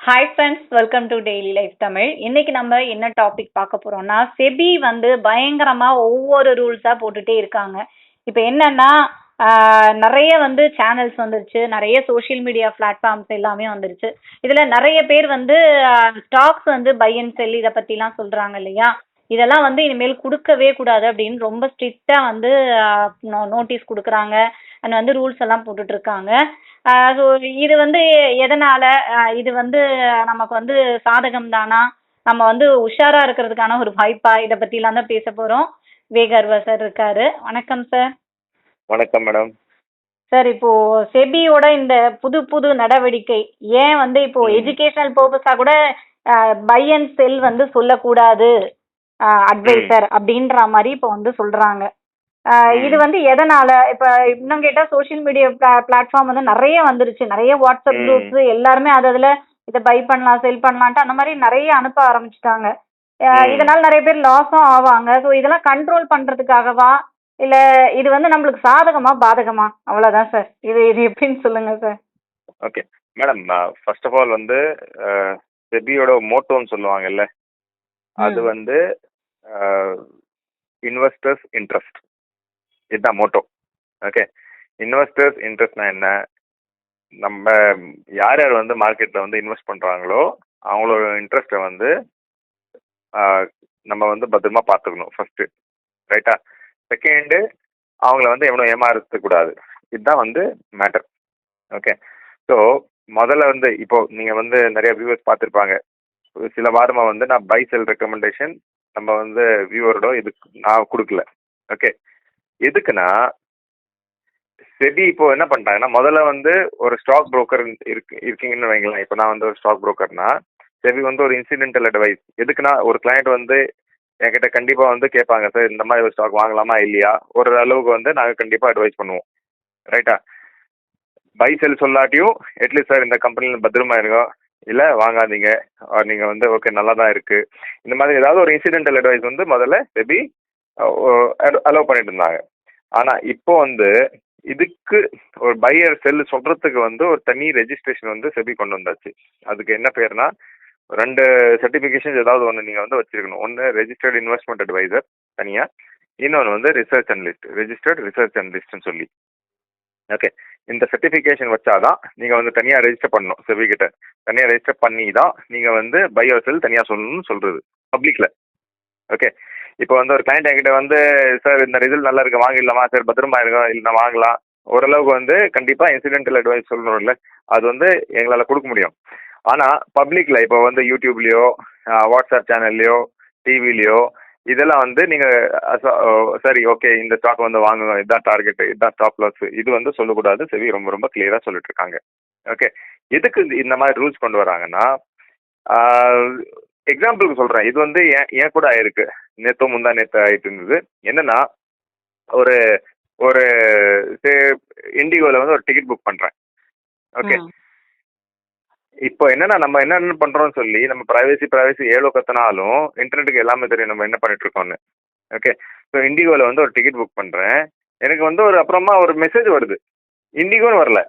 Hi friends welcome to daily life Tamil இன்னைக்கு நம்ம என்ன டாபிக் பார்க்க போறோம்னா செபி வந்து பயங்கரமா ஒவ்வொரு ரூல்ஸா போட்டுட்டே இருக்காங்க. இப்போ என்னன்னா நிறைய வந்து சேனல்ஸ் வந்துருச்சு. நிறைய சோஷியல் மீடியா பிளாட்ஃபார்ம்ஸ் எல்லாமே வந்துருச்சு. இதுல நிறைய பேர் வந்து ஸ்டாக்ஸ் வந்து பை அண்ட் செல் இதை பத்திலாம் சொல்றாங்க இல்லையா? இதெல்லாம் வந்து இனிமேல் கொடுக்கவே கூடாது அப்படின்னு ரொம்ப ஸ்ட்ரிக்டா வந்து நோட்டீஸ் கொடுக்குறாங்க. அண்ட் வந்து ரூல்ஸ் எல்லாம் போட்டுட்டு இருக்காங்க. ஸோ இது வந்து எதனால இது வந்து நமக்கு வந்து சாதகம் தானா நம்ம வந்து உஷாரா இருக்கிறதுக்கான ஒரு வாய்ப்பா? இதை பத்திலாம் தான் பேச போறோம். வேகர்வா சார் இருக்காரு. வணக்கம் சார் வணக்கம் மேடம் சார் இப்போ செபியோட இந்த புது புது நடவடிக்கை ஏன் வந்து இப்போ. எஜுகேஷனல் பர்பஸா கூட பை அண்ட் செல் வந்து சொல்லக்கூடாது அட்வைசர் அப்படின்ற மாதிரி இப்போ வந்து சொல்றாங்க. இது வந்து எதனால? இப்ப இன்னும் கேட்டா சோஷியல் மீடியா பிளாட்ஃபார்ம் வந்து நிறைய வந்துருச்சு. நிறைய வாட்ஸ்அப். குரூப்ஸ் எல்லாருமே அது அதுல இதை பை பண்ணலாம் செல் பண்ணலான்ட்டு அந்த மாதிரி நிறைய அனுப்ப ஆரம்பிச்சிட்டாங்க. இதனால நிறைய பேர் லாஸும் ஆவாங்க. ஸோ இதெல்லாம் கண்ட்ரோல் பண்றதுக்காகவா? இல்ல இது வந்து நம்மளுக்கு சாதகமா பாதகமா? அவ்வளவுதான் சார் இது இது எப்படின்னு சொல்லுங்க sir okay madam first of all வந்து செபியோட மோட்டோன்னு சொல்லுவாங்கல்ல? அது. வந்து இன்வெஸ்டர்ஸ் இன்ட்ரெஸ்ட் இதுதான் மோட்டோ ஓகே இன்வெஸ்டர்ஸ் இன்ட்ரெஸ்ட்னா என்ன? நம்ம யார் யார் வந்து மார்க்கெட்டில் வந்து இன்வெஸ்ட் பண்ணுறாங்களோ அவங்களோட இன்ட்ரெஸ்ட்டை வந்து நம்ம வந்து பத்திரமா பார்த்துக்கணும் ஃபர்ஸ்ட் ரைட்டா செகண்டு அவங்கள வந்து எவனும் ஏமாறத்துக்கூடாது இதுதான் வந்து மேட்டர் ஓகே ஸோ முதல்ல வந்து இப்போ நீங்கள் வந்து நிறைய வியூவர்ஸ் பார்த்துருப்பாங்க. சில வாரமாக வந்து நான் பை செல் ரெக்கமெண்டேஷன் நம்ம வந்து வியூவரோட இதுக்கு நான் கொடுக்கல. ஓகே எதுக்குன்னா செபி இப்போ என்ன பண்ணிட்டாங்கன்னா முதல்ல வந்து ஒரு ஸ்டாக் புரோக்கர் இருக்கு இருக்கீங்கன்னு வைங்களேன். இப்போ நான் வந்து ஒரு ஸ்டாக் புரோக்கர்னா செபி வந்து ஒரு இன்சிடென்டல் அட்வைஸ் எதுக்குன்னா ஒரு கிளையண்ட் வந்து என்கிட்ட கண்டிப்பாக வந்து கேட்பாங்க சார் இந்த மாதிரி ஒரு ஸ்டாக் வாங்கலாமா இல்லையா? ஒரு அளவுக்கு வந்து நாங்கள் கண்டிப்பாக அட்வைஸ் பண்ணுவோம். ரைட்டா பை செல் சொல்லாட்டியும் அட்லீஸ்ட் சார் இந்த கம்பெனியில் பத்திரமா இருங்க. இல்லை வாங்காதீங்க. நீங்கள் வந்து ஓகே நல்லா தான் இருக்குது இந்த மாதிரி ஏதாவது ஒரு இன்சிடென்டல் அட்வைஸ் வந்து முதல்ல செபி அலோவ் பண்ணிட்டு இருந்தாங்க. ஆனால் இப்போ வந்து இதுக்கு ஒரு பையர் செல் சொல்றதுக்கு வந்து ஒரு தனி ரெஜிஸ்ட்ரேஷன் வந்து செபி கொண்டு வந்தாச்சு. அதுக்கு என்ன பேர்னா ரெண்டு சர்டிஃபிகேஷன் ஏதாவது ஒன்று நீங்கள் வந்து வச்சிருக்கணும். ஒன்று ரெஜிஸ்டர்ட் இன்வெஸ்ட்மெண்ட் அட்வைசர் தனியாக இன்னொன்று வந்து ரிசர்ச் அனலிஸ்ட் ரெஜிஸ்டர்ட் ரிசர்ச் அனலிஸ்ட்னு சொல்லி. ஓகே இந்த சர்டிஃபிகேஷன் வச்சாதான் நீங்கள் வந்து தனியாக ரெஜிஸ்டர் பண்ணணும் செபி கிட்ட. தனியாக ரெஜிஸ்டர் பண்ணி தான் நீங்கள் வந்து பையர் செல் தனியாக சொல்லணும்னு சொல்கிறது பப்ளிக்கில் ஓகே இப்போ வந்து ஒரு கிளைண்ட் என்கிட்ட வந்து சார் இந்த ரிசல்ட் நல்லா இருக்கு வாங்கிடலாமா? சார் பத்திரமா இருக்கும் இல்லை வாங்கலாம். ஓரளவுக்கு வந்து கண்டிப்பாக இன்சிடென்டல் அட்வைஸ் சொல்லணும்ல. அது வந்து எங்களால் கொடுக்க முடியும். ஆனால் பப்ளிக்கில் இப்போ வந்து யூடியூப்லேயோ வாட்ஸ்அப் சேனல்லையோ டிவிலையோ இதெல்லாம் வந்து நீங்கள் சரி ஓகே இந்த ஸ்டாக் வந்து வாங்குங்க. இதுதான் டார்கெட் இதுதான் ஸ்டாப் லாஸ் இது வந்து சொல்லக்கூடாது. செவி ரொம்ப ரொம்ப கிளியராக சொல்லிட்டு இருக்காங்க. ஓகே எதுக்கு இந்த மாதிரி ரூல்ஸ் கொண்டு வராங்கன்னா எக்ஸாம்பிளுக்கு சொல்கிறேன் இது வந்து ஏன் ஏன் கூட ஆயிருக்கு. நேத்தோ முந்தா நேத்து ஆயிட்டு இருந்தது. என்னன்னா ஒரு ஒரு இண்டிகோல வந்து ஒரு டிக்கெட் புக் பண்றேன். ஓகே. இப்போ என்னன்னா நம்ம என்னென்ன பண்றோம்னு சொல்லி நம்ம பிரைவசி பிரைவசி ஏழோ கத்தினாலும் இன்டர்நெட்டுக்கு எல்லாமே தெரியும் நம்ம என்ன பண்ணிட்டு இருக்கோம்னு. ஓகே ஸோ இண்டிகோல வந்து ஒரு டிக்கெட் புக் பண்றேன். எனக்கு வந்து ஒரு அப்புறமா ஒரு மெசேஜ் வருது. இண்டிகோன்னு வரல.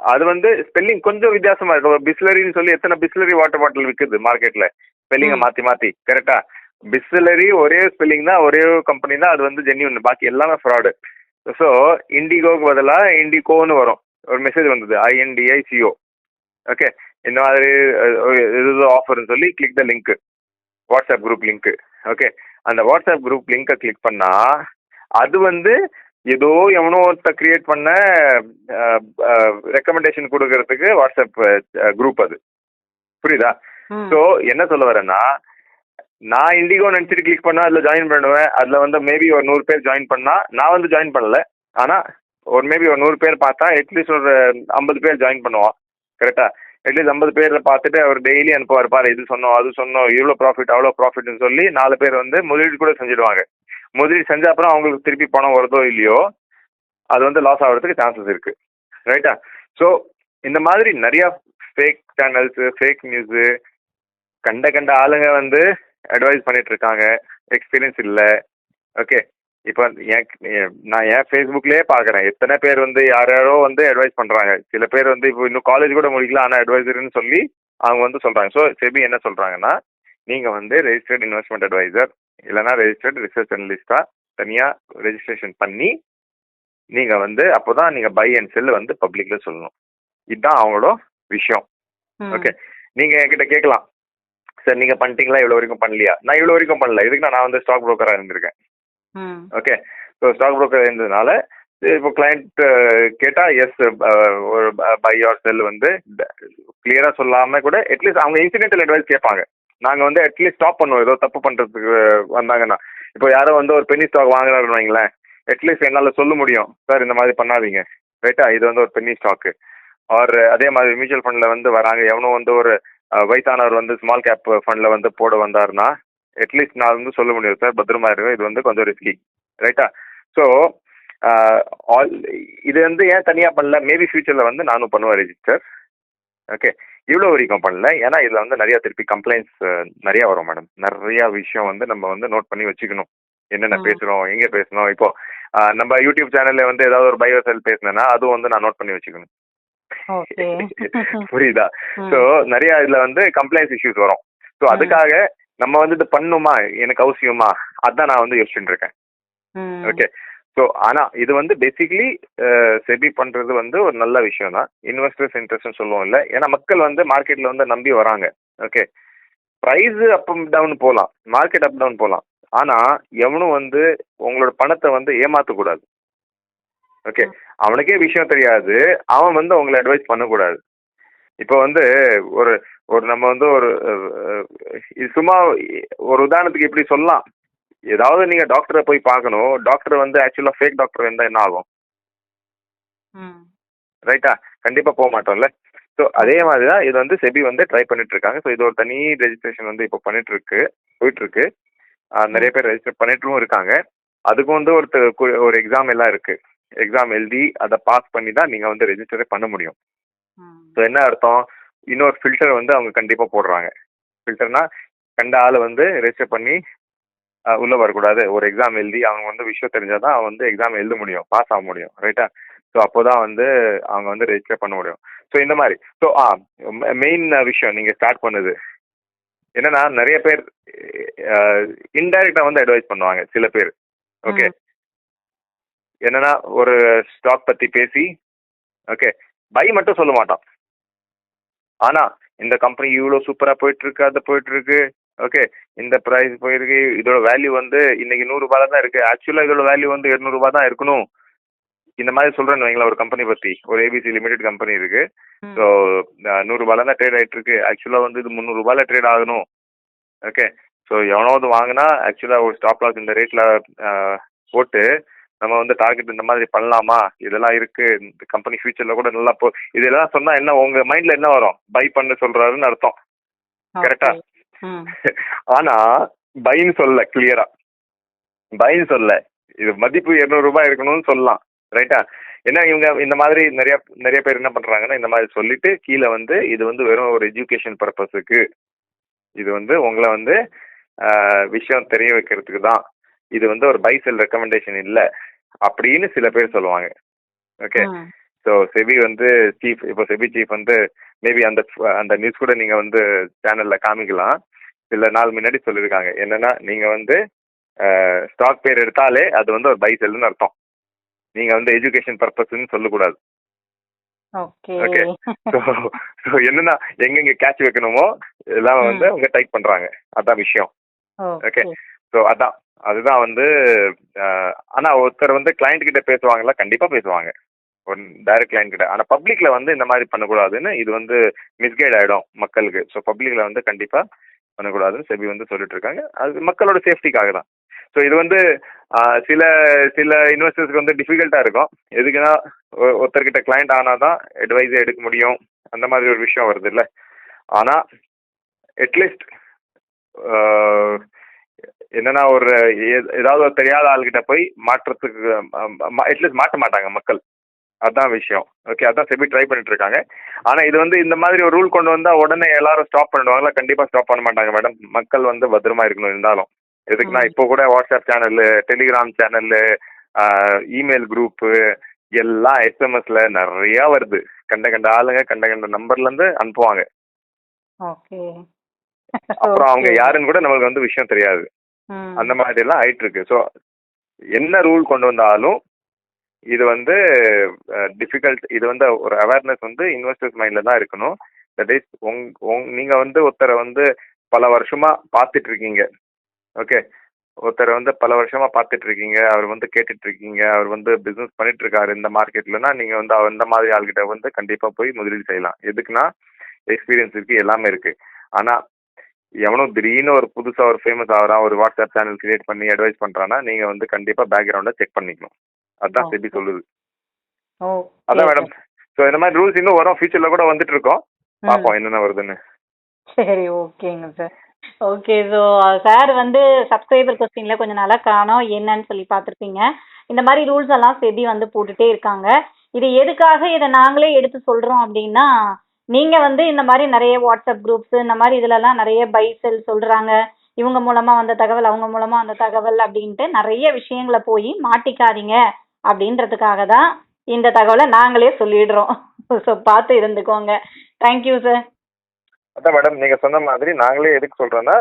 அது வந்து ஸ்பெல்லிங் கொஞ்சம் வித்தியாசமா இருக்கு. ஒரு பிஸ்லரின்னு சொல்லி எத்தனை பிஸ்லரி வாட்டர் பாட்டில் விற்குது மார்க்கெட்ல ஸ்பெல்லிங்கை. மாத்தி மாத்தி. கரெக்டா பிஸ்லரி ஒரே ஸ்பெல்லிங் தான் ஒரே கம்பெனி தான் அது வந்து ஜென்யூன் பாக்கி எல்லாமே ஃப்ராடு ஸோ இண்டிகோக்கு பதிலாக இண்டிகோன்னு வரும். ஒரு மெசேஜ் வந்தது ஐஎன்டிஐசிஓ ஓகே இந்த மாதிரி இது ஆஃபர்னு சொல்லி click the link WhatsApp group link okay அந்த வாட்ஸ்அப் குரூப் லிங்கை கிளிக் பண்ணா அது வந்து ஏதோ எவனோ ஒருத்த கிரியேட் பண்ண ரெக்கமெண்டேஷன் கொடுக்கறதுக்கு வாட்ஸ்அப் குரூப் அது. புரியுதா. ஸோ என்ன சொல்ல வரேன்னா நான் இண்டிகோ நினைச்சிட்டு கிளிக் பண்ணா அதுல ஜாயின் பண்ணுவேன். அதுல வந்து மேபி ஒரு நூறு பேர் ஜாயின் பண்ணா நான் வந்து ஜாயின் பண்ணல. ஆனா ஒரு மேபி ஒரு நூறு பேர் பார்த்தா அட்லீஸ்ட் ஒரு ஐம்பது பேர் ஜாயின் பண்ணுவான். கரெக்டா அட்லீஸ்ட் ஐம்பது பேர்ல பார்த்துட்டு அவர் டெய்லி அனுப்புவார். பாரு இது சொன்னோம் அது சொன்னோம் இவ்வளோ ப்ராஃபிட் அவ்வளோ ப்ராஃபிட்னு சொல்லி நாலு பேர் வந்து முதலீடு கூட செஞ்சுடுவாங்க. முதலீடு செஞ்ச அப்புறம் அவங்களுக்கு திருப்பி பணம் வருதோ இல்லையோ அது வந்து லாஸ் ஆகிறதுக்கு சான்சஸ் இருக்கு. ரைட்டா ஸோ இந்த மாதிரி நிறைய ஃபேக் சேனல்ஸு ஃபேக் நியூஸு கண்ட கண்ட ஆளுங்க வந்து அட்வைஸ் பண்ணிட்டு இருக்காங்க எக்ஸ்பீரியன்ஸ் இல்லை. ஓகே இப்போ என் நான் என் ஃபேஸ்புக்லேயே பார்க்குறேன் எத்தனை பேர் வந்து யார் யாரோ வந்து அட்வைஸ் பண்ணுறாங்க சில பேர் வந்து இப்போ இன்னும் காலேஜ் கூட முடிக்கல ஆனால் அட்வைசர்னு சொல்லி அவங்க வந்து சொல்றாங்க. ஸோ செபி என்ன சொல்றாங்கன்னா நீங்க வந்து ரெஜிஸ்டர்ட் இன்வெஸ்ட்மெண்ட் அட்வைசர் இல்லைன்னா ரெஜிஸ்டர்ட் ரிசர்ச் அனலிஸ்டா தனியா ரெஜிஸ்ட்ரேஷன் பண்ணி நீங்க வந்து அப்போதான் நீங்க பை அண்ட் செல் வந்து பப்ளிக்ல சொல்லணும். இதுதான் அவங்களோட விஷயம். ஓகே நீங்க என்கிட்ட கேட்கலாம். சார் நீங்க பண்ணிட்டீங்களா? இவ்வளவு வரைக்கும் பண்ணலையா? நான் இவ்வளவு வரைக்கும் பண்ணல. இதுக்கு நான் வந்து ஸ்டாக் புரோக்கரா இருந்திருக்கேன். ஓகே ஸோ ஸ்டாக் புரோக்கர் இருந்ததுனால இப்போ கிளைண்ட் கேட்டா எஸ் ஒரு பை ஆர் செல் வந்து கிளியரா சொல்லாம கூட அட்லீஸ்ட் அவங்க இன்சிடென்டல் அட்வைஸ் கேட்பாங்க. நாங்க வந்து அட்லீஸ்ட் ஸ்டாப் பண்ணுவோம். ஏதோ தப்பு பண்றதுக்கு வந்தாங்கன்னா. இப்போ யாரோ வந்து ஒரு பென்னி ஸ்டாக் வாங்குறாருன்னு வைங்களேன். அட்லீஸ்ட் என்னால சொல்ல முடியும். சார் இந்த மாதிரி பண்ணாதீங்க. ரைட்டா இது வந்து ஒரு பென்னி ஸ்டாக்கு ஆர் அதே மாதிரி மியூச்சுவல் ஃபண்ட்ல வந்து வராங்க. எவனோ வந்து ஒரு வயசானவர் வந்து ஸ்மால் கேப் ஃபண்ட்ல வந்து போட வந்தாருன்னா அட்லீஸ்ட் நான் வந்து சொல்ல முடியும் சார் பத்திரமா இருக்கு இது வந்து கொஞ்சம் ரிஸ்கி ரைட்டா ஸோ ஆல் இது வந்து ஏன் தனியாக பண்ணல? மேபி ஃபியூச்சரில் வந்து நானும் பண்ணுவேன் ரெஜிஸ்டர் ஓகே இவ்வளோ வரைக்கும் பண்ணல. ஏன்னா இதில் வந்து நிறைய திருப்பி கம்ப்ளைண்ட்ஸ் நிறைய வரும் மேடம் நிறைய விஷயம் வந்து நம்ம வந்து நோட் பண்ணி வச்சுக்கணும். என்னென்ன. பேசுகிறோம் எங்கே பேசணும் இப்போ நம்ம யூடியூப் சேனல்ல வந்து ஏதாவது ஒரு பயோ செல் பேசினேன்னா அதுவும் வந்து நான் நோட் பண்ணி வச்சுக்கணும். புரியுதா. ஸோ நிறைய இதுல வந்து கம்ப்ளைண்ட்ஸ் இஷ்யூஸ் வரும். ம். அதுக்காக நம்ம வந்து இது பண்ணுமா? எனக்கு அவசியமா? அதான் நான் வந்து யோசிச்சுட்டு இருக்கேன். ஓகே. ஸோ ஆனா இது வந்து பேசிக்கலி செபி பண்றது வந்து ஒரு நல்ல விஷயம் தான். இன்வெஸ்டர்ஸ் இன்ட்ரெஸ்ட்னு சொல்லுவோம் இல்ல? ஏன்னா மக்கள் வந்து மார்க்கெட்ல வந்து நம்பி வராங்க. ஓகே. ப்ரைஸ் அப் டவுன் போகலாம் மார்க்கெட் அப் டவுன் போகலாம் ஆனா எவனும் வந்து உங்களோட பணத்தை வந்து ஏமாத்த கூடாது ஓகே அவனுக்கே விஷயம் தெரியாது. அவன் வந்து உங்களை அட்வைஸ் பண்ணக்கூடாது. இப்போ வந்து ஒரு ஒரு நம்ம வந்து ஒரு சும்மா ஒரு உதாரணத்துக்கு இப்படி சொல்லலாம். ஏதாவது நீங்க டாக்டரை போய் பார்க்கணும். டாக்டர் வந்து ஆக்சுவலா ஃபேக் டாக்டர் இருந்தா என்ன ஆகும்? ம். ரைட்டா கண்டிப்பா போக மாட்டோம்ல. ஸோ அதே மாதிரி தான் இது வந்து செபி வந்து ட்ரை பண்ணிட்டு இருக்காங்க ஸோ இது ஒரு தனி ரெஜிஸ்ட்ரேஷன் வந்து இப்போ பண்ணிட்டு இருக்கு போயிட்டு இருக்கு நிறைய பேர் ரெஜிஸ்டர் பண்ணிட்டும் இருக்காங்க. அதுக்கும் வந்து ஒரு த- கு- ஒரு எக்ஸாம் எல்லாம் இருக்கு. எக்ஸாம் எழுதி அதை பாஸ் பண்ணி தான் நீங்கள் வந்து ரெஜிஸ்டரே பண்ண முடியும். ஸோ என்ன அர்த்தம்? இன்னொரு ஃபில்டர் வந்து அவங்க கண்டிப்பாக போடுறாங்க. ஃபில்டர்னா கண்ட ஆளை வந்து ரெஜிஸ்டர் பண்ணி உள்ளே வரக்கூடாது. ஒரு எக்ஸாம் எழுதி அவங்க வந்து விஷயம் தெரிஞ்சால் தான் அவன் வந்து எக்ஸாம் எழுத முடியும். பாஸ் ஆக முடியும். ரைட்டா ஸோ அப்போ தான் வந்து அவங்க வந்து ரெஜிஸ்டர் பண்ண முடியும். ஸோ இந்த மாதிரி. ஸோ ஆ மெயின் விஷயம் நீங்கள் ஸ்டார்ட் பண்ணுது. என்னன்னா நிறைய பேர் இன்டைரக்டாக வந்து அட்வைஸ் பண்ணுவாங்க சில பேர். ஓகே என்னன்னா ஒரு ஸ்டாக் பத்தி பேசி ஓகே பை மட்டும் சொல்ல மாட்டான். ஆனா இந்த கம்பெனி இவ்வளோ சூப்பரா போயிட்டு இருக்கு அது போயிட்டு இருக்கு ஓகே இந்த பிரைஸ் போயிருக்கு இதோட வேல்யூ வந்து இன்னைக்கு நூறு ரூபாய் தான் இருக்கு. ஆக்சுவலா இதோட வேல்யூ வந்து 200 ரூபாய் தான் இருக்கணும். இந்த மாதிரி சொல்றேன்னு வைங்களேன் ஒரு கம்பெனி பத்தி. ஒரு ஏபிசி லிமிடெட் கம்பெனி இருக்கு. ஸோ நூறு ரூபாயில தான் ட்ரேட் ஆயிட்டு இருக்கு. ஆக்சுவலா வந்து இது முந்நூறு ரூபாயில ட்ரேட் ஆகணும். ஓகே ஸோ எவனாவது வாங்கினா ஆக்சுவலா ஒரு ஸ்டாப் லாஸ் இந்த ரேட்ல போட்டு நம்ம வந்து டார்கெட் இந்த மாதிரி பண்ணலாமா? இதெல்லாம் இருக்கு. இந்த கம்பெனி ஃபியூச்சர்ல கூட நல்லா போ இதெல்லாம் சொன்னா என்ன உங்க மைண்ட்ல என்ன வரும்? பை பண்ண சொல்றாருன்னு அர்த்தம். கரெக்டா? ஆனா பைன்னு சொல்ல கிளியரா பைன்னு சொல்ல இது மதிப்பு 200 ரூபாய் இருக்கணும்னு சொல்லலாம். ரைட்டா ஏன்னா இவங்க இந்த மாதிரி நிறைய நிறைய பேர் என்ன பண்றாங்கன்னா இந்த மாதிரி சொல்லிட்டு கீழே வந்து இது வந்து வெறும் ஒரு எஜுகேஷன் பர்பஸுக்கு இது வந்து உங்களை வந்து விஷயம் தெரிய வைக்கிறதுக்கு தான். இது வந்து ஒரு பை செல் ரெக்கமெண்டேஷன் இல்லை. அப்படின்னு சில பேர் சொல்லுவாங்க. ஓகே. ஸோ செபி வந்து சீஃப் இப்போ செபி சீஃப் வந்து மேபி அந்த அந்த நியூஸ் கூட நீங்க வந்து சேனல்ல காமிக்கலாம். சில நாள் முன்னாடி சொல்லியிருக்காங்க. என்னன்னா நீங்க வந்து ஸ்டாக் பேர் எடுத்தாலே அது வந்து ஒரு பை செல்லுன்னு அர்த்தம். நீங்க வந்து எஜுகேஷன் பர்பஸ்ன்னு சொல்லக்கூடாது. ஓகே. ஸோ என்னன்னா எங்கெங்க கேட்ச் வைக்கணுமோ எல்லாம் வந்து அவங்க டைப் பண்றாங்க. அதான் விஷயம். ஓகே. ஸோ அதான். அதுதான் வந்து ஆனால் ஆனா ஒருத்தர் வந்து கிளைண்ட் கிட்ட பேசுவாங்கல்ல கண்டிப்பா பேசுவாங்க. ஒரு டைரக்ட் கிளைண்ட் கிட்ட. ஆனா பப்ளிக்ல வந்து இந்த மாதிரி பண்ணக்கூடாதுன்னு இது வந்து மிஸ்கைட் ஆயிடும் மக்களுக்கு. ஸோ பப்ளிக்ல வந்து கண்டிப்பா பண்ணக்கூடாதுன்னு செபி வந்து சொல்லிட்டு இருக்காங்க அது மக்களோட சேஃப்டிக்காக தான். ஸோ இது வந்து சில சில இன்வெஸ்டர்ஸ்க்கு வந்து டிஃபிகல்ட்டா இருக்கும். எதுக்குன்னா ஒருத்தர்கிட்ட கிளைண்ட் ஆனாதான் அட்வைஸ் எடுக்க முடியும். அந்த மாதிரி ஒரு விஷயம் வருது இல்லை ஆனா அட்லீஸ்ட் என்னன்னா ஒரு ஏதாவது ஒரு தெரியாத ஆள்கிட்ட போய் மாற்றத்துக்கு அட்லீஸ்ட் மாட்ட மாட்டாங்க மக்கள். அதான் விஷயம். ஓகே அதான் செபி ட்ரை பண்ணிட்டு இருக்காங்க. ஆனா இது வந்து இந்த மாதிரி ஒரு ரூல் கொண்டு வந்தா உடனே எல்லாரும் ஸ்டாப் பண்ணிடுவாங்களா? கண்டிப்பா ஸ்டாப் பண்ண மாட்டாங்க மேடம் மக்கள் வந்து பத்திரமா இருக்கணும் இருந்தாலும். எதுக்குன்னா. இப்போ கூட WhatsApp channel Telegram channel email group எல்லாம் எஸ்எம்எஸ்ல நிறைய வருது. கண்ட கண்ட ஆளுங்க கண்ட கண்ட நம்பர்ல இருந்து அனுப்புவாங்க. அப்புறம் அவங்க யாருன்னு கூட நம்மளுக்கு வந்து விஷயம் தெரியாது. அந்த மாதிரி எல்லாம் ஆயிட்டு இருக்கு ஸோ என்ன ரூல் கொண்டு வந்தாலும் இது வந்து டிஃபிகல்ட் இது வந்து ஒரு அவேர்னஸ் வந்து இன்வெஸ்டர்ஸ் மைண்ட்ல தான் இருக்கணும். தட் இஸ் உங் உங் நீங்க வந்து ஒருத்தரை வந்து பல வருஷமா பார்த்துட்டு இருக்கீங்க ஓகே ஒருத்தரை வந்து பல வருஷமா பார்த்துட்டு இருக்கீங்க அவர் வந்து கேட்டுட்டு இருக்கீங்க அவர் வந்து பிசினஸ் பண்ணிட்டு இருக்காரு இந்த மார்க்கெட்லனா நீங்க வந்து அவர் இந்த மாதிரி ஆள்கிட்ட வந்து கண்டிப்பா போய் முதலீடு செய்யலாம். எதுக்குன்னா எக்ஸ்பீரியன்ஸ் இருக்கு எல்லாமே இருக்கு. ஆனா எவனும் திடீர்னு ஒரு புதுசா ஒரு ஃபேமஸ் ஆகிறான் ஒரு வாட்ஸ்அப் சேனல் கிரியேட் பண்ணி அட்வைஸ் பண்றான்னா நீங்க வந்து கண்டிப்பா பேக்ரவுண்டை செக் பண்ணிக்கணும். அதுதான் Okay. செபி சொல்லுது. அதான் மேடம் ஸோ இந்த மாதிரி ரூல்ஸ் இன்னும் வரும். ஃபியூச்சர்ல கூட வந்துட்டு இருக்கோம். பார்ப்போம் என்னென்ன வருதுன்னு. சரி ஓகேங்க சார். ஓகே ஸோ சார் வந்து சப்ஸ்கிரைபர் கொஸ்டின்ல கொஞ்சம் நல்லா காணோம். என்னன்னு சொல்லி பார்த்துருப்பீங்க. இந்த மாதிரி ரூல்ஸ் எல்லாம் செபி வந்து போட்டுட்டே இருக்காங்க. இது எதுக்காக இதை நாங்களே எடுத்து சொல்றோம் அப்படின்னா நீங்க வந்து இந்த மாதிரி நிறைய வாட்ஸ்அப் குரூப்ஸ் இந்த மாதிரி இதுலலாம் நிறைய பை செல் சொல்றாங்க. இவங்க மூலமா வந்த தகவல் அவங்க மூலமா வந்த தகவல் அப்படின்ட்டு நிறைய விஷயங்களை போய் மாட்டிக்காதீங்க அப்படின்றதுக்காக தான் இந்த தகவலை நாங்களே சொல்லிடுறோம். ஸோ பார்த்து இருந்துக்கோங்க. தேங்க்யூ சார் அதான் மேடம் நீங்க சொன்ன மாதிரி நாங்களே எதுக்கு சொல்றோம்னா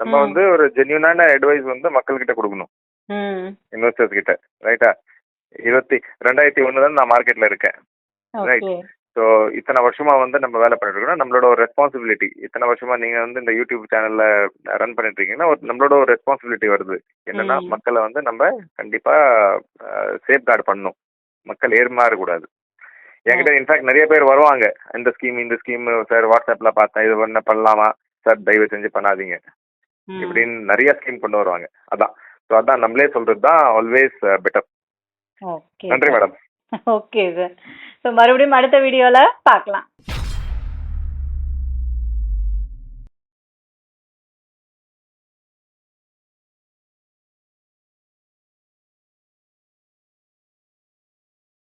நம்ம. வந்து ஒரு ஜென்யூனான அட்வைஸ் வந்து மக்கள்கிட்ட கொடுக்கணும். ம். இன்வெஸ்டர்ஸ் கிட்ட ரைட்டா இருபத்தி ரெண்டாயிரத்தி ஒன்று தான் நான் மார்க்கெட்ல இருக்கேன். Right. ஸோ இத்தனை வருஷமா வந்து நம்ம வேலை பண்ணிட்டு இருக்கோம் நம்மளோட ஒரு ரெஸ்பான்சிபிலிட்டி இத்தனை வருஷமா நீங்க வந்து இந்த யூடியூப் சேனல்ல ரன் பண்ணிட்டு இருக்கீங்கன்னா ஒரு நம்மளோட ஒரு ரெஸ்பான்சிபிலிட்டி வருது. என்னன்னா. மக்களை வந்து நம்ம கண்டிப்பா சேஃப் கார்டு பண்ணணும். மக்கள் ஏமாறக்கூடாது. என்கிட்ட இன்ஃபேக்ட் நிறைய பேர் வருவாங்க. இந்த ஸ்கீம் இந்த ஸ்கீம் சார் வாட்ஸ்அப்ல பார்த்தேன். இது பண்ண பண்ணலாமா? சார் தயவு செஞ்சு பண்ணாதீங்க. இப்படின்னு நிறைய ஸ்கீம் கொண்டு வருவாங்க. அதான். ஸோ அதான் நம்மளே சொல்றது தான் ஆல்வேஸ் பெட்டர் நன்றி மேடம் ஓகே சார் ஸோ மறுபடியும் அடுத்த வீடியோவில் பார்க்கலாம்.